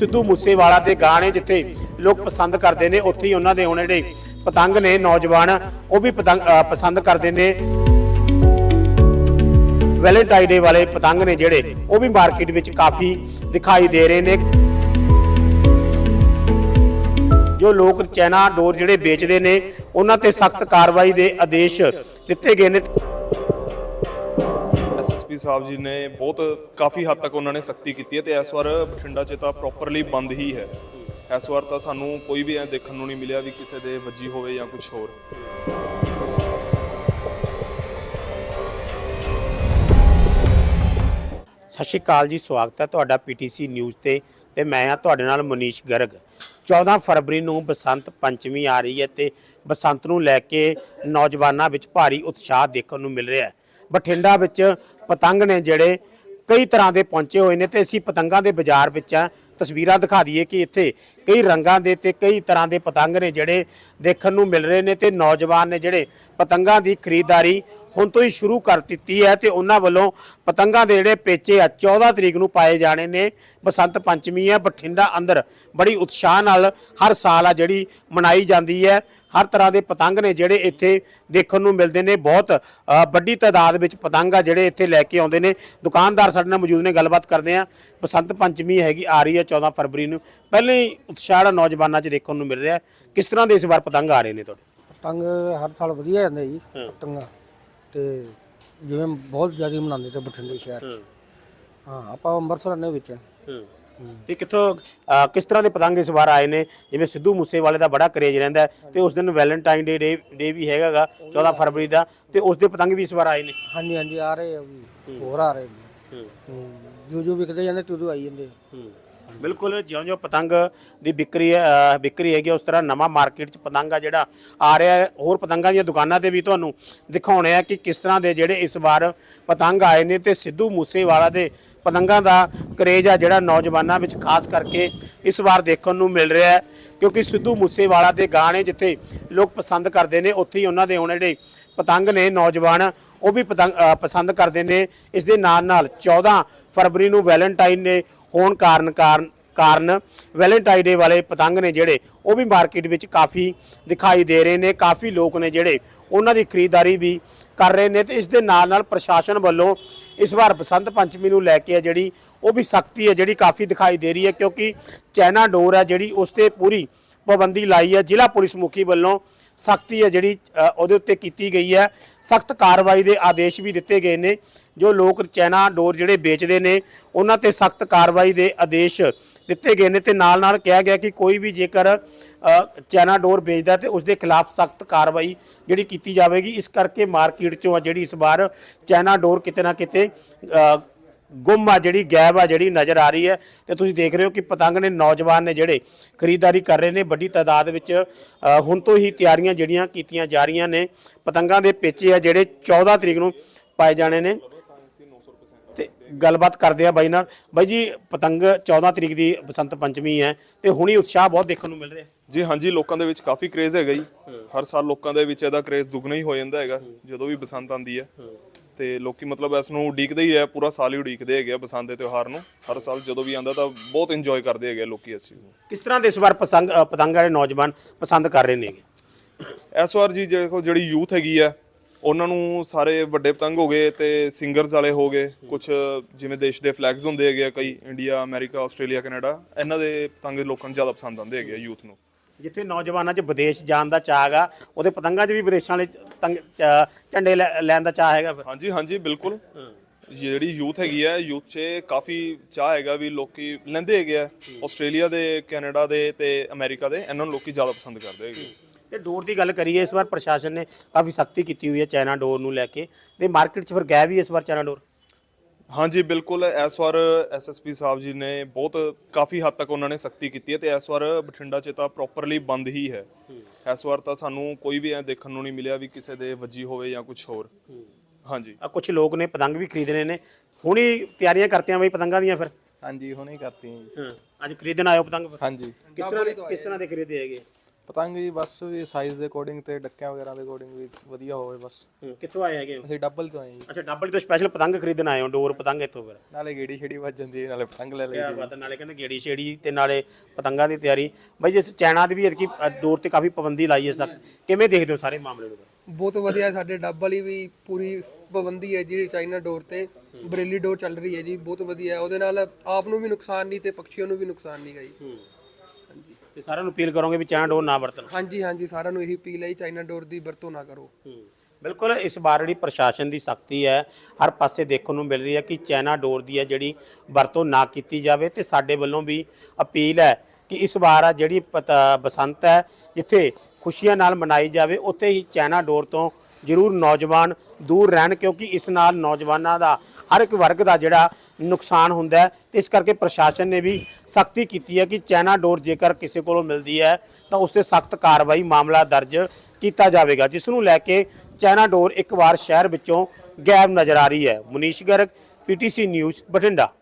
ਸਿੱਧੂ ਮੂਸੇਵਾਲਾ ਦੇ ਗਾਣੇ ਜਿੱਥੇ ਲੋਕ ਪਸੰਦ ਕਰਦੇ ਨੇ, ਉੱਥੇ ਹੀ ਉਹਨਾਂ ਦੇ ਹੁਣ ਜਿਹੜੇ ਪਤੰਗ ਨੇ, ਨੌਜਵਾਨ, ਉਹ ਵੀ ਪਤੰਗ ਪਸੰਦ ਕਰਦੇ ਨੇ। ਵੈਲੈਂਟਾਈਨ ਡੇ ਵਾਲੇ ਪਤੰਗ ਨੇ ਜਿਹੜੇ, ਉਹ ਵੀ ਮਾਰਕੀਟ ਵਿੱਚ ਕਾਫੀ ਦਿਖਾਈ ਦੇ ਰਹੇ ਨੇ। ਜੋ ਲੋਕ ਚੈਨਾ ਡੋਰ ਜਿਹੜੇ ਵੇਚਦੇ ਨੇ, ਉਹਨਾਂ ਤੇ ਸਖਤ ਕਾਰਵਾਈ ਦੇ ਆਦੇਸ਼ ਦਿੱਤੇ ਗਏ ਨੇ। ਐਸਐਸਪੀ ਸਾਹਿਬ ਜੀ ਨੇ ਬਹੁਤ ਕਾਫੀ ਹੱਦ ਤੱਕ ਉਹਨਾਂ ਨੇ ਸਖਤੀ ਕੀਤੀ ਹੈ ਤੇ ਇਸ ਵਾਰ ਬਠਿੰਡਾ 'ਚ ਤਾਂ ਪ੍ਰੋਪਰਲੀ ਬੰਦ ਹੀ ਹੈ। ਇਸ ਵਾਰ ਤਾਂ ਸਾਨੂੰ ਕੋਈ ਵੀ ਐ ਦੇਖਣ ਨੂੰ ਨਹੀਂ ਮਿਲਿਆ ਵੀ ਕਿਸੇ ਦੇ ਵੱਜੀ ਹੋਵੇ ਜਾਂ ਕੁਝ ਹੋਰ। ਸਤਿ ਸ਼੍ਰੀ ਅਕਾਲ ਜੀ, ਸਵਾਗਤ ਹੈ ਤੁਹਾਡਾ ਪੀਟੀਸੀ ਨਿਊਜ਼ ਤੇ ਤੇ ਮੈਂ ਆ ਤੁਹਾਡੇ ਨਾਲ ਮਨੀਸ਼ ਗਰਗ। 14 ਫਰਵਰੀ ਨੂੰ ਬਸੰਤ ਪੰਚਮੀ ਆ ਰਹੀ ਹੈ ਤੇ ਬਸੰਤ ਨੂੰ ਲੈ ਕੇ ਨੌਜਵਾਨਾਂ ਵਿੱਚ ਭਾਰੀ ਉਤਸ਼ਾਹ ਦੇਖਣ ਨੂੰ ਮਿਲ ਰਿਹਾ ਹੈ। ਬਠਿੰਡਾ ਵਿੱਚ ਪਤੰਗ ਨੇ ਜਿਹੜੇ ਕਈ ਤਰ੍ਹਾਂ ਦੇ ਪਹੁੰਚੇ ਹੋਏ ਨੇ ਤੇ ਅਸੀਂ ਪਤੰਗਾਂ ਦੇ ਬਾਜ਼ਾਰ ਵਿੱਚ ਆ ਤਸਵੀਰਾਂ ਦਿਖਾ ਦਈਏ ਕਿ ਇੱਥੇ ਕਈ ਰੰਗਾਂ ਦੇ ਤੇ ਕਈ ਤਰ੍ਹਾਂ ਦੇ ਪਤੰਗ ਨੇ ਜਿਹੜੇ ਦੇਖਣ ਨੂੰ ਮਿਲ ਰਹੇ ਨੇ ਤੇ ਨੌਜਵਾਨ ਨੇ ਜਿਹੜੇ ਪਤੰਗਾਂ ਦੀ ਖਰੀਦਦਾਰੀ ਹੁਣ ਤੋਂ ਹੀ ਸ਼ੁਰੂ ਕਰ ਦਿੱਤੀ ਹੈ ਤੇ ਉਹਨਾਂ ਵੱਲੋਂ ਪਤੰਗਾਂ ਦੇ ਜਿਹੜੇ ਪੇਚੇ ਆ 14 ਤਰੀਕ ਨੂੰ ਪਾਏ ਜਾਣੇ ਨੇ। ਬਸੰਤ ਪੰਚਮੀ ਹੈ, ਬਠਿੰਡਾ ਅੰਦਰ ਬੜੀ ਉਤਸ਼ਾਹ ਨਾਲ ਹਰ ਸਾਲ ਆ ਜਿਹੜੀ ਮਨਾਈ ਜਾਂਦੀ ਹੈ। ਹਰ ਤਰ੍ਹਾਂ ਦੇ ਪਤੰਗ ਨੇ ਜਿਹੜੇ ਇੱਥੇ ਦੇਖਣ ਨੂੰ ਮਿਲਦੇ ਨੇ। ਬਹੁਤ ਵੱਡੀ ਤਾਦਾਦ ਵਿੱਚ ਪਤੰਗ ਆ ਜਿਹੜੇ ਇੱਥੇ ਲੈ ਕੇ ਆਉਂਦੇ ਨੇ। ਦੁਕਾਨਦਾਰ ਸਾਡੇ ਨਾਲ ਮੌਜੂਦ ਨੇ, ਗੱਲਬਾਤ ਕਰਦੇ ਆ ਬਸੰਤ ਪੰਚਮੀ ਹੈਗੀ ਆ ਰਹੀ ਹੈ 14 ਫਰਵਰੀ ਨੂੰ ਪਹਿਲੇ ਹੀ ਉਤਸ਼ਾਹ ਜਿਹੜਾ ਨੌਜਵਾਨਾਂ 'ਚ ਦੇਖਣ ਨੂੰ ਮਿਲ ਰਿਹਾ ਹੈ। ਕਿਸ ਤਰ੍ਹਾਂ ਦੇ ਇਸ ਵਾਰ ਪਤੰਗ ਆ ਰਹੇ ਨੇ ਤੁਹਾਡੇ? ਪਤੰਗ ਹਰ ਸਾਲ ਵਧੀਆ ਜਾਂਦੇ ਜੀ ਪਤੰਗਾਂ। ਤੇ ਜਿਵੇਂ ਬਹੁਤ ਜ਼ਿਆਦਾ ਮਨਾਉਂਦੇ ਤੇ ਬਠਿੰਡੇ ਸ਼ਹਿਰ 'ਚ। ਹਾਂ। ਆਪਾਂ ਅੰਮ੍ਰਿਤਸਰ ਨੇ ਵਿੱਚ। ਤੇ ਕਿੱਥੋਂ ਅ, ਕਿਸ ਤਰ੍ਹਾਂ ਦੇ ਪਤੰਗ ਇਸ ਵਾਰ ਆਏ ਨੇ? ਜਿਵੇਂ ਸਿੱਧੂ ਮੂਸੇਵਾਲੇ ਦਾ ਬੜਾ ਕਰੇਜ ਰਹਿੰਦਾ ਹੈ ਤੇ ਉਸ ਦਿਨ ਵੈਲੈਂਟਾਈਨ ਡੇ ਡੇ ਵੀ ਹੈਗਾਗਾ 14 ਫਰਵਰੀ ਦਾ। ਤੇ ਉਸ ਦੇ ਪਤੰਗ ਵੀ ਇਸ ਵਾਰ ਆਏ ਨੇ? ਹਾਂਜੀ ਹਾਂਜੀ ਆ ਰਹੇ ਆ ਵੀ ਹੋਰ ਆ ਰਹੇ ਨੇ ਹੂੰ। ਜੋ ਜੋ ਵਿਕਦੇ ਜਾਂਦੇ ਤੁਦੋਂ ਆਈ ਜਾਂਦੇ। ਬਿਲਕੁਲ ਜਿਉਂ-ਜਿਉਂ ਪਤੰਗ ਦੀ ਵਿਕਰੀ ਅ, ਵਿਕਰੀ ਹੈਗੀ ਆ ਉਸ ਤਰ੍ਹਾਂ ਨਵਾਂ ਮਾਰਕੀਟ 'ਚ ਪਤੰਗ ਆ ਜਿਹੜਾ ਆ ਰਿਹਾ ਹੈ। ਹੋਰ ਪਤੰਗਾਂ ਦੀਆਂ ਦੁਕਾਨਾਂ ਤੇ ਵੀ ਤੁਹਾਨੂੰ ਦਿਖਾਉਣੇ ਆ ਕਿ ਕਿਸ ਤਰ੍ਹਾਂ ਦੇ ਜਿਹੜੇ ਇਸ ਵਾਰ ਪਤੰਗ ਆਏ ਨੇ ਤੇ ਸਿੱਧੂ ਮੂਸੇਵਾਲਾ ਦੇ ਪਤੰਗਾਂ ਦਾ ਕਰੇਜ ਆ ਜਿਹੜਾ ਨੌਜਵਾਨਾਂ ਵਿੱਚ ਖਾਸ ਕਰਕੇ ਇਸ ਵਾਰ ਦੇਖਣ ਨੂੰ ਮਿਲ ਰਿਹਾ ਹੈ। ਕਿਉਂਕਿ ਸਿੱਧੂ ਮੂਸੇਵਾਲਾ ਦੇ ਗਾਣੇ ਜਿੱਥੇ ਲੋਕ ਪਸੰਦ ਕਰਦੇ ਨੇ ਉੱਥੇ ਹੀ ਉਹਨਾਂ ਦੇ ਹੁਣ ਜਿਹੜੇ ਪਤੰਗ ਨੇ ਨੌਜਵਾਨ ਉਹ ਵੀ ਪਤੰਗ ਅ, ਪਸੰਦ ਕਰਦੇ ਨੇ। ਇਸ ਦੇ ਨਾਲ ਨਾਲ 14 ਫਰਵਰੀ ਨੂੰ ਵੈਲੈਂਟਾਈਨ ਨੇ ਹੋਣ ਕਾਰਨ ਕਾਰਨ ਕਾਰਨ ਵੈਲੈਂਟਾਈਨ ਡੇ ਵਾਲੇ ਪਤੰਗ ਨੇ ਜਿਹੜੇ, ਉਹ ਵੀ ਮਾਰਕੀਟ ਵਿੱਚ ਕਾਫੀ ਦਿਖਾਈ ਦੇ ਰਹੇ ਨੇ, ਕਾਫੀ ਲੋਕ ਨੇ ਜਿਹੜੇ ਉਹਨਾਂ ਦੀ ਖਰੀਦਦਾਰੀ ਵੀ ਕਰ ਰਹੇ ਨੇ ਤੇ ਇਸ ਦੇ ਨਾਲ ਨਾਲ ਪ੍ਰਸ਼ਾਸਨ ਵੱਲੋਂ ਇਸ ਵਾਰ ਬਸੰਤ ਪੰਚਮੀ ਨੂੰ ਲੈ ਕੇ ਆ ਜਿਹੜੀ, ਉਹ ਵੀ ਸਖਤੀ ਹੈ, ਜਿਹੜੀ ਕਾਫੀ ਦਿਖਾਈ ਦੇ ਰਹੀ ਹੈ ਕਿਉਂਕਿ ਚਾਈਨਾ ਡੋਰ ਹੈ ਜਿਹੜੀ, ਉਸ ਤੇ ਪੂਰੀ ਪਾਬੰਦੀ ਲਾਈ ਹੈ, ਜ਼ਿਲ੍ਹਾ ਪੁਲਿਸ ਮੁਖੀ ਵੱਲੋਂ ਸਖਤੀ ਹੈ ਜਿਹੜੀ ਅ, ਉਹਦੇ ਉੱਤੇ ਕੀਤੀ ਗਈ ਹੈ। ਸਖਤ ਕਾਰਵਾਈ ਦੇ ਆਦੇਸ਼ ਵੀ ਦਿੱਤੇ ਗਏ ਨੇ ਜੋ ਲੋਕ ਚੈਨਾ ਡੋਰ ਜਿਹੜੇ ਵੇਚਦੇ ਨੇ ਉਹਨਾਂ ਤੇ ਸਖਤ ਕਾਰਵਾਈ ਦੇ ਆਦੇਸ਼ ਦਿੱਤੇ ਗਏ ਨੇ ਤੇ ਨਾਲ ਨਾਲ ਕਿਹਾ ਗਿਆ ਕਿ ਕੋਈ ਵੀ ਜੇਕਰ ਅ, ਚਾਈਨਾ ਡੋਰ ਵੇਚਦਾ ਤੇ ਉਸ ਦੇ ਖਿਲਾਫ ਸਖਤ ਕਾਰਵਾਈ ਜਿਹੜੀ ਕੀਤੀ ਜਾਵੇਗੀ। ਇਸ ਕਰਕੇ ਮਾਰਕੀਟ ਚੋਂ ਆ ਜਿਹੜੀ ਇਸ ਵਾਰ ਚੈਨਾ ਡੋਰ ਕਿਤੇ ਨਾ ਕਿਤੇ ਅ, ਗੁੰਮ ਆ, ਜਿਹੜੀ ਗਾਇਬ ਆ, ਜਿਹੜੀ ਨਜ਼ਰ ਆ ਰਹੀ ਹੈ। ਤੇ ਤੁਸੀਂ ਦੇਖ ਰਹੇ ਹੋ ਕਿ ਪਤੰਗ ਨੇ ਨੌਜਵਾਨ ਨੇ ਜਿਹੜੇ ਖਰੀਦਦਾਰੀ ਕਰ ਰਹੇ ਨੇ, ਵੱਡੀ ਤਾਦਾਦ ਵਿੱਚ ਹੁਣ ਤੋਂ ਹੀ ਤਿਆਰੀਆਂ ਜਿਹੜੀਆਂ ਕੀਤੀਆਂ ਜਾ ਰਹੀਆਂ ਨੇ। ਪਤੰਗਾਂ ਦੇ ਪੇਚੇ ਆ ਜਿਹੜੇ 14 ਤਰੀਕ ਨੂੰ ਪਾਏ ਜਾਣੇ ਨੇ। ਤੇ ਗੱਲਬਾਤ ਕਰਦੇ ਆ ਬਾਈ ਨਾਲ। ਬਾਈ ਜੀ, ਪਤੰਗ 14 ਤਰੀਕ ਦੀ ਬਸੰਤ ਪੰਚਮੀ ਹੈ ਤੇ ਹੁਣੀ ਉਤਸ਼ਾਹ ਬਹੁਤ ਦੇਖਣ ਨੂੰ ਮਿਲ ਰਿਹਾ। ਜੀ ਹਾਂਜੀ, ਲੋਕਾਂ ਦੇ ਵਿੱਚ ਕਾਫੀ ਕ੍ਰੇਜ਼ ਹੈਗਾ ਜੀ। ਹਰ ਸਾਲ ਲੋਕਾਂ ਦੇ ਵਿੱਚ ਇਹਦਾ ਕ੍ਰੇਜ਼ ਦੁੱਗਣਾ ਹੀ ਹੋ ਜਾਂਦਾ ਹੈਗਾ, ਜਦੋਂ ਵੀ ਬਸੰਤ ਆਉਂਦੀ ਹੈ। ਤੇ ਲੋਕੀ ਮਤਲਬ ਇਸ ਨੂੰ ਉਡੀਕਦੇ ਹੀ ਹੈ ਪੂਰਾ ਸਾਲ ਹੀ ਉਡੀਕਦੇ ਹੈਗੇ ਆ ਬਸੰਤ ਦੇ ਤਿਉਹਾਰ ਨੂੰ। ਹਰ ਸਾਲ ਜਦੋਂ ਵੀ ਆਉਂਦਾ ਤਾਂ ਬਹੁਤ ਇੰਜੋਏ ਕਰਦੇ ਹੈਗੇ ਆ ਲੋਕੀ ਇਸ ਚੀਜ਼ ਨੂੰ। ਕਿਸ ਤਰ੍ਹਾਂ ਦੇ ਇਸ ਵਾਰ ਅ, ਪਤੰਗ ਵਾਲੇ ਨੌਜਵਾਨ ਪਸੰਦ ਕਰ ਰਹੇ ਨੇਗੇ ਇਸ ਵਾਰ ਜੀ ਦੇਖੋ ਜਿਹੜੀ ਯੂਥ ਹੈਗੀ ਆ ਉਹਨਾਂ ਨੂੰ ਸਾਰੇ ਵੱਡੇ ਪਤੰਗ ਹੋ ਗਏ ਤੇ ਸਿੰਗਰਸ ਵਾਲੇ ਹੋ ਗਏ। ਕੁਝ ਜਿਵੇਂ ਦੇਸ਼ ਦੇ ਫਲੈਗਸ ਹੁੰਦੇ ਹੈਗੇ ਆ ਕਈ ਇੰਡੀਆ ਅਮਰੀਕਾ ਆਸਟ੍ਰੇਲੀਆ ਕੈਨੇਡਾ ਇਹਨਾਂ ਦੇ ਪਤੰਗ ਲੋਕਾਂ ਨੂੰ ਜ਼ਿਆਦਾ ਪਸੰਦ ਆਉਂਦੇ ਹੈਗੇ ਆ ਯੂਥ ਨੂੰ। ਜਿੱਥੇ ਨੌਜਵਾਨਾਂ 'ਚ ਵਿਦੇਸ਼ ਜਾਣ ਦਾ ਚਾਹ ਹੈਗਾ ਉਹਦੇ ਪਤੰਗਾਂ 'ਚ ਵੀ ਵਿਦੇਸ਼ਾਂ ਵਾਲੇ ਤੰਗ- ਚ- ਝੰਡੇ ਲੈ- ਲੈਣ ਦਾ ਚਾਹ ਹੈਗਾ ਫਿਰ। ਹਾਂਜੀ ਹਾਂਜੀ ਬਿਲਕੁਲ। ਜਿਹੜੀ ਯੂਥ ਹੈਗੀ ਆ ਯੂਥ 'ਚ ਕਾਫੀ ਚਾਹ ਹੈਗਾ ਵੀ ਲੋਕੀ ਲੈਂਦੇ ਹੈਗੇ ਆ। ਆਸਟ੍ਰੇਲੀਆ ਦੇ ਕੈਨੇਡਾ ਦੇ ਤੇ ਅਮਰੀਕਾ ਦੇ ਇਹਨਾਂ ਨੂੰ ਲੋਕੀ ਜ਼ਿਆਦਾ ਪਸੰਦ ਕਰਦੇ ਹੈਗੇ। ਤੇ ਡੋਰ ਦੀ ਗੱਲ ਕਰੀਏ ਇਸ ਵਾਰ ਪ੍ਰਸ਼ਾਸਨ ਨੇ ਕਾਫੀ ਸਖਤੀ ਕੀਤੀ ਹੋਈ ਹੈ ਚਾਈਨਾ ਡੋਰ ਨੂੰ ਲੈ ਕੇ। ਤੇ ਮਾਰਕੀਟ 'ਚ ਫਿਰ ਗਾਇਬ ਵੀ ਇਸ ਵਾਰ ਚਾਈਨਾ ਡੋਰ? ਹਾਂਜੀ ਬਿਲਕੁਲ। ਇਸ ਵਾਰ ਐਸਐਸਪੀ ਸਾਹਿਬ ਜੀ ਨੇ ਬਹੁਤ ਕਾਫੀ ਹੱਦ ਤੱਕ ਉਹਨਾਂ ਨੇ ਸਖਤੀ ਕੀਤੀ ਹੈ ਤੇ ਇਸ ਵਾਰ ਬਠਿੰਡਾ 'ਚ ਤਾਂ ਪ੍ਰੋਪਰਲੀ ਬੰਦ ਹੀ ਹੈ। ਇਸ ਵਾਰ ਤਾਂ ਸਾਨੂੰ ਕੋਈ ਵੀ ਐ ਦੇਖਣ ਨੂੰ ਨਹੀਂ ਮਿਲਿਆ ਵੀ ਕਿਸੇ ਦੇ ਵੱਜੀ ਹੋਵੇ ਜਾਂ ਕੁਝ ਹੋਰ। ਹਾਂਜੀ। ਆ ਕੁਝ ਲੋਕ ਨੇ ਪਤੰਗ ਵੀ ਖਰੀਦਣੇ ਨੇ। ਹੁਣੀ ਤਿਆਰੀਆਂ ਕਰਤੀਆਂ ਬਈ ਪਤੰਗਾਂ ਦੀਆਂ ਫਿਰ। ਹਾਂਜੀ ਹੁਣੇ ਕਰਤੀ ਜੀ। ਅੱਜ ਖਰੀਦਣ ਆਇਓ ਪਤੰਗ ਹਾਂਜੀ। ਕਿਸ ਤਰ੍ਹਾਂ ਦੇ ਕਿਸ ਤਰ੍ਹਾਂ ਦੇ ਖਰੀਦੇ ਹੈਗੇ? ਪਤੰਗ ਜੀ ਬਸ ਵੀ ਸਾਈਜ਼ ਦੇ ਅਕੋਰਡਿੰਗ ਤੇ ਡੱਕਿਆਂ ਵਗੈਰਾ ਦੇ ਅਕੋਰਡਿੰਗ ਵੀ ਵਧੀਆ ਹੋਵੇ ਬਸ। ਕਿੱਥੋਂ ਆਏ ਹੈਗੇ ਹੋ? ਅਸੀਂ ਡਬਲ ਤੋਂ ਆਏ ਜੀ। ਅੱਛਾ ਡੱਬਲ ਤੋਂ ਸਪੈਸ਼ਲ ਪਤੰਗ ਖਰੀਦਣ ਆਏ ਹੋ ਡੋਰ ਪਤੰਗ ਇੱਥੋਂ ਫਿਰ? ਨਾਲੇ ਗੇੜੀ ਛੇੜੀ ਵੱਜ ਜਾਂਦੀ ਹੈ ਨਾਲੇ ਪਤੰਗ ਲੈ ਲਈ ਕਿਆ ਬਾਤ ਹੈ, ਨਾਲੇ ਕਹਿੰਦੇ ਗੇੜੀ ਛੇੜੀ ਤੇ ਨਾਲੇ ਪਤੰਗਾਂ ਦੀ ਤਿਆਰੀ। ਬਾਈ ਜੇ ਚਾਈਨਾ ਦੀ ਵੀ ਇਤਕੀ ਦੌਰ ਤੇ ਕਾਫੀ ਪਾਬੰਦੀ ਲਾਈ ਹੈ ਸਖਤ ਕਿਵੇਂ ਦੇਖਦੇ ਹੋ ਸਾਰੇ ਮਾਮਲੇ ਨੂੰ? ਬਹੁਤ ਵਧੀਆ ਸਾਡੇ ਡੱਬ ਵਾਲੀ ਵੀ ਪੂਰੀ ਪਾਬੰਦੀ ਹੈ ਜਿਹੜੀ ਚਾਈਨਾ ਡੋਰ ਤੇ। ਬਰੇਲੀ ਡੋਰ ਚੱਲ ਰਹੀ ਹੈ ਜੀ ਬਹੁਤ ਵਧੀਆ। ਹੈ। ਉਹਦੇ ਨਾਲ ਆਪ ਨੂੰ ਵੀ ਨੁਕਸਾਨ ਨਹੀਂ ਤੇ ਪੰਛੀਆਂ ਨੂੰ ਵੀ ਨੁਕਸਾਨ ਨਹੀਂ ਗਈ ਤੇ ਸਾਰਿਆਂ ਨੂੰ ਅਪੀਲ ਕਰੋਗੇ ਵੀ ਚਾਈਨਾ ਡੋਰ ਨਾ ਵਰਤਣ। ਹਾਂਜੀ ਹਾਂਜੀ ਸਾਰਿਆਂ ਨੂੰ ਇਹੀ ਅਪੀਲ ਹੈ ਜੀ, ਚਾਈਨਾ ਡੋਰ ਦੀ ਵਰਤੋਂ ਨਾ ਕਰੋ। ਬਿਲਕੁਲ ਇਸ ਵਾਰ ਜਿਹੜੀ ਪ੍ਰਸ਼ਾਸਨ ਦੀ ਸਖਤੀ ਹੈ ਹਰ ਪਾਸੇ ਦੇਖਣ ਨੂੰ ਮਿਲ ਰਹੀ ਹੈ ਕਿ ਚਾਈਨਾ ਡੋਰ ਦੀ ਹੈ ਜਿਹੜੀ ਵਰਤੋਂ ਨਾ ਕੀਤੀ ਜਾਵੇ ਤੇ ਸਾਡੇ ਵੱਲੋਂ ਵੀ ਅਪੀਲ ਹੈ ਕਿ ਇਸ ਵਾਰ ਆ ਜਿਹੜੀ ਪਤਾ- ਬਸੰਤ ਹੈ ਜਿੱਥੇ ਖੁਸ਼ੀਆਂ ਨਾਲ ਮਨਾਈ ਜਾਵੇ ਉੱਥੇ ਹੀ ਚਾਈਨਾ ਡੋਰ ਤੋਂ ਜ਼ਰੂਰ ਨੌਜਵਾਨ ਦੂਰ ਰਹਿਣ ਕਿਉਂਕਿ ਇਸ ਨਾਲ ਨੌਜਵਾਨਾਂ ਦਾ ਹਰ ਇੱਕ ਵਰਗ ਦਾ ਜਿਹੜਾ ਨੁਕਸਾਨ ਹੁੰਦਾ ਹੈ। ਤੇ ਇਸ ਕਰਕੇ ਪ੍ਰਸ਼ਾਸਨ ਨੇ ਵੀ ਸਖਤੀ ਕੀਤੀ ਹੈ ਕਿ ਚਾਈਨਾ ਡੋਰ ਜੇਕਰ ਕਿਸੇ ਕੋਲੋਂ ਮਿਲਦੀ ਹੈ, ਤਾਂ ਉਸ ਤੇ ਸਖਤ ਕਾਰਵਾਈ ਮਾਮਲਾ ਦਰਜ ਕੀਤਾ ਜਾਵੇਗਾ, ਜਿਸ ਨੂੰ ਲੈ ਕੇ ਚਾਈਨਾ ਡੋਰ ਇੱਕ ਵਾਰ ਸ਼ਹਿਰ ਵਿੱਚੋਂ ਗਾਇਬ ਨਜ਼ਰ ਆ ਰਹੀ ਹੈ। Munish Garg PTC news, Bathinda.